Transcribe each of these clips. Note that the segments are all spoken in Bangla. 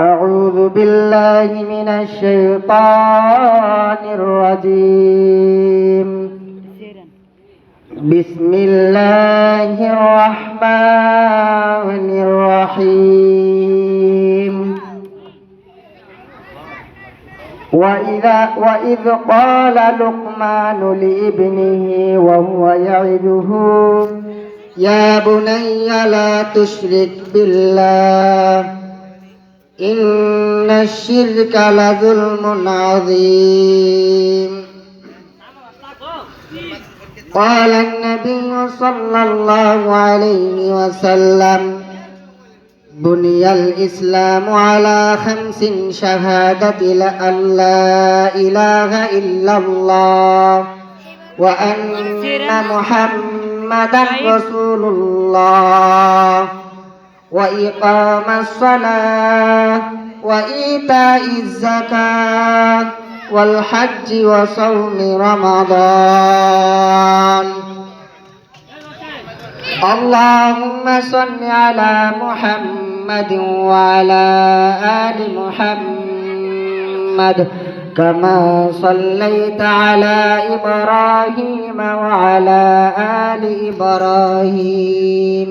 أعوذ بالله من الشيطان الرجيم. بسم الله الرحمن الرحيم. وإذا وإذ قال لقمان لابنه وهو يعده يا بني لا تشرك بالله. إن الشرك لظلم عظيم قال النبي صلى الله عليه وسلم بني الإسلام على خمس شهادة أن لا إله إلا الله وأن محمدا رسول الله وإقام الصلاة وإيتاء الزكاة والحج وصوم رمضان. اللهم صل على محمد وعلى آل محمد كما صليت على إبراهيم وعلى آل إبراهيم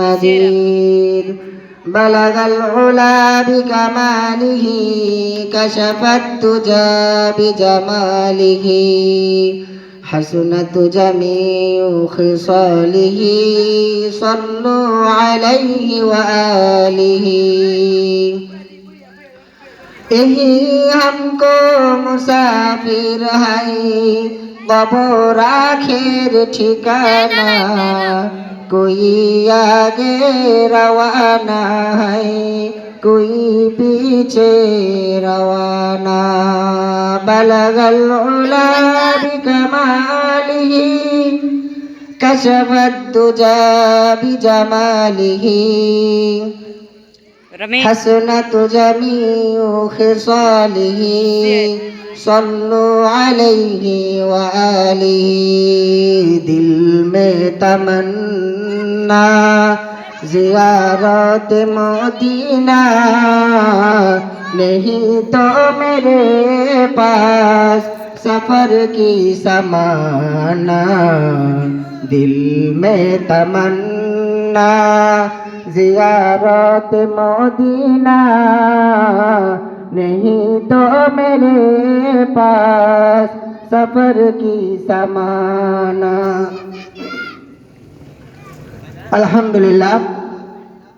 مجيد بلغ العلا بكماله كشف الدجى بجماله حسنت جميع خصاله صلوا عليه وآله यही हमको मुसाफिर है বাবর আখের ঠিকানা কই আগে রওয়ানা হাই কই পিছে রওয়ানা? বলগল উলা বিকমালিহি কশবদ্দুজা বিজমালিহি حسنت جميع خصاله صلوا عليه وآله دل میں تمنا زیارت مدینہ نہیں تو میرے پاس سفر کی سمانا دل میں تمنا زیارت مدینہ नहीं तो मेरे पास सफर की समाना আলহামদুলিল্লাহ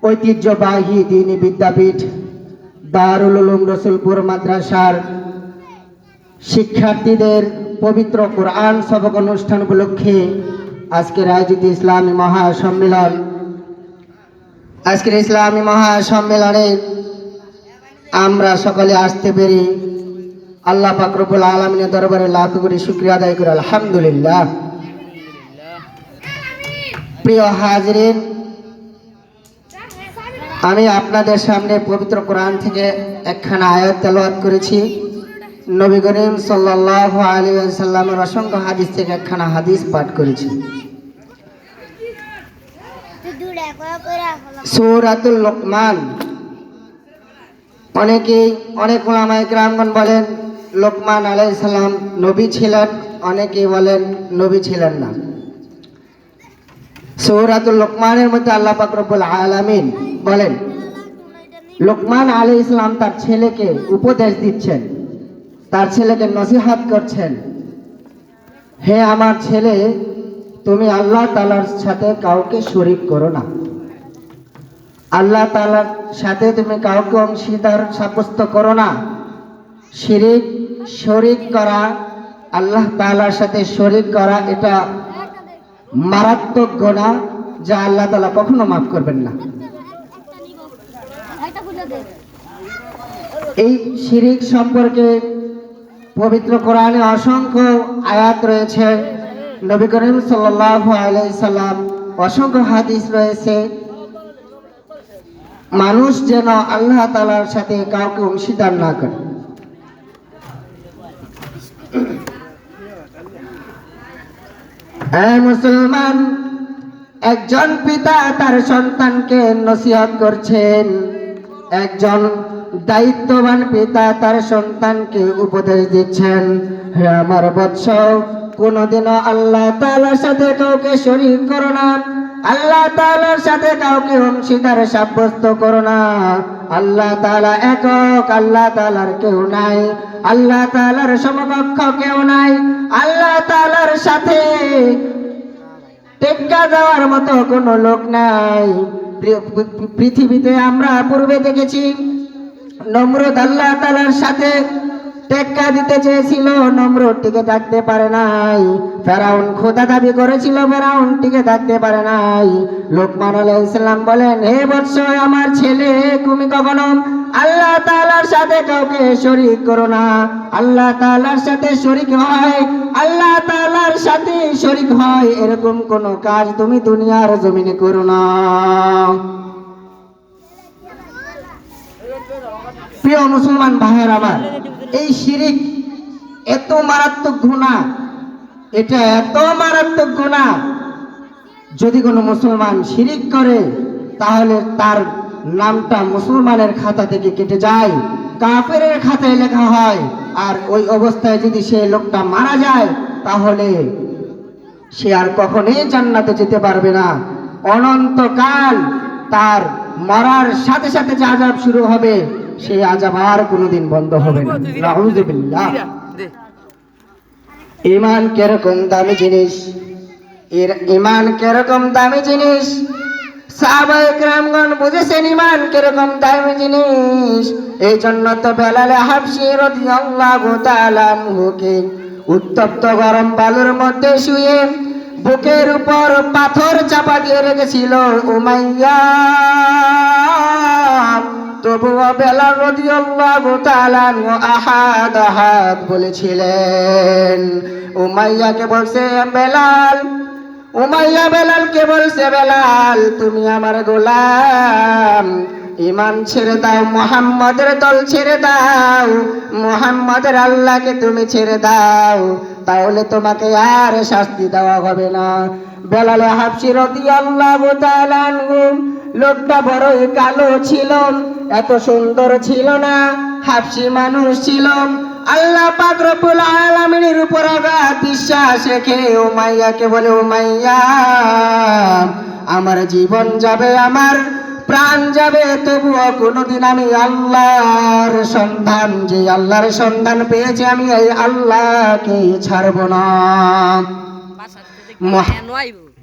ঐতিহ্যবাহী দিনী বিদ্যাপীঠ দারুল উলুম রসুলপুর মাদ্রাসার শিক্ষার্থীদের পবিত্র কোরআন সবক অনুষ্ঠান উপলক্ষে আজকের আয়োজিত ইসলামী মহাসম্মেলন আজকের ইসলামী মহাসম্মেলনে আমরা সকলে আসতে পেরে আল্লাহ পাকরবুল আলমিনের দরবারে লাখ করে শুক্রিয়া আদায় করি আলহামদুলিল্লাহ। প্রিয় হাজরিন আমি আপনাদের সামনে পবিত্র কোরআন থেকে একখানা আয়াত তেলাওয়াত করেছি। নবী করিম সাল্লাল্লাহু আলাইহি ওয়াসাল্লামের অসংখ্য হাদিস থেকে একখানা হাদিস পাঠ করেছি। সূরাতুল লোকমান। অনেকেই, অনেক ওলামায়ে গ্রামগণ বলেন, লোকমান আলাইহিস সালাম নবী ছিলেন, অনেকেই বলেন নবী ছিলেন না। সৌরাতুল লোকমানের মধ্যে আল্লাহ পাক রব্বুল আলামিন বলেন, লোকমান আলী ইসলাম তার ছেলেকে উপদেশ দিচ্ছেন, তার ছেলেকে নসিহাত করছেন, হে আমার ছেলে, তুমি আল্লাহ তালার সাথে কাউকে শরিক করো না। আল্লাহ তালার সাথে তুমি কাউকে অংশীদার সাব্যস্ত করো না। শিরিক, শরিক করা, আল্লাহ তাআলার সাথে শরিক করা, এটা মারাত্মক গোনা যা আল্লাহ তালা কখনো মাফ করবেন না। এই শিরিক সম্পর্কে পবিত্র কোরআনে অসংখ্য আয়াত রয়েছে। নবী করিম আলাইহি সাল্লাম অসংখ্য হাদিস রয়েছে। মানুষ যেন আল্লাহ তালার সাথে কাউকে অংশীদার না করে। মুসলমান, একজন পিতা তার সন্তানকে নসিহত করছেন, একজন দায়িত্ববান পিতা তার সন্তানকে উপদেশ দিচ্ছেন। হে আমার বৎস, কোনোদিনও আল্লাহ তালার সাথে কাউকে শরীর করো না। আল্লাহ তালার সাথে কাউকে অংশীদার সাব্যস্ত করো না। আল্লাহ তাআলা একক, আল্লাহ তালার কেউ নাই। আল্লাহ তালার সমকক্ষ কেউ নাই। আল্লাহ তালার সাথে টেক্কা যাওয়ার মতো কোনো লোক নাই। পৃথিবীতে আমরা পূর্বে দেখেছি নম্রত আল্লাহ তালার সাথে টেক্কা দিতে চেয়েছিল নমরুদ টিকে থাকতে পারে নাই। ফেরাউন খোদা দাবি করেছিল, ফেরাউন টিকে থাকতে পারে নাই। লোকমান আলাইহিস ইসলাম বলেন, হে বৎস আমার ছেলে, তুমি কখনো আল্লাহ তাআলার সাথে কাউকে শরীক করো না। আল্লাহ তাআলার সাথে শরীক হয়, আল্লাহ তাআলার সাথে শরীক হয়, এরকম কোন কাজ তুমি দুনিয়ার জমিনে করো না। প্রিয় মুসলমান ভাইয়ের আমার, এই শিরিক এত মারাত্মক গুণা এটা এত মারাত্মক গুণা যদি কোনো মুসলমান শিরিক করে, তাহলে তার নামটা মুসলমানের খাতা থেকে কেটে যায় কাফের খাতায় লেখা হয়, আর ওই অবস্থায় যদি সে লোকটা মারা যায়, তাহলে সে আর কখনোই জান্নাতে যেতে পারবে না। অনন্তকাল তার মরার সাথে সাথে যে আজাব শুরু হবে, সেই আজাব আর কোনোদিন বন্ধ হবে না। ইমান কীরকম দামি জিনিস? এর ইমান কেরকম দামি জিনিস? বুঝেছেন ইমান দামি জিনিস? এই জন্য তো বেলালে উত্তপ্ত গরম বালুর মধ্যে শুয়ে বুকের উপর পাথর চাপা দিয়ে রেখেছিল উমাইয়া। তবুও বেলাল রাদিয়াল্লাহু তাআলা আহাদ আহাদ বলেছিলেন, উমাইয়াকে বলছে, বেলাল, উমাইয়া বেলালকে বলছে, বেলাল, তুমি আমার গোলাম ইমান ছেড়ে দাও, মোহাম্মদের দল ছেড়ে দাও, মোহাম্মদের আল্লাহকে তুমি ছেড়ে দাও তাহলে তোমাকে আর শাস্তি দেওয়া হবে না। বেলালে হাফসি তাআলা আনহু, লোকটা বড়ই কালো ছিল, এত সুন্দর ছিল না, হাফসি মানুষ ছিল। আল্লাহ পাক আলামিনের উপর বিশ্বাস রেখে উমাইয়াকে বলে, উমাইয়া, আমার জীবন যাবে আমার। প্রাণ যাবে তবুও কোনোদিন আমি আল্লাহর সন্ধান যে আল্লাহর সন্ধান পেয়েছি আমি এই আল্লাহকে ছাড়ব না।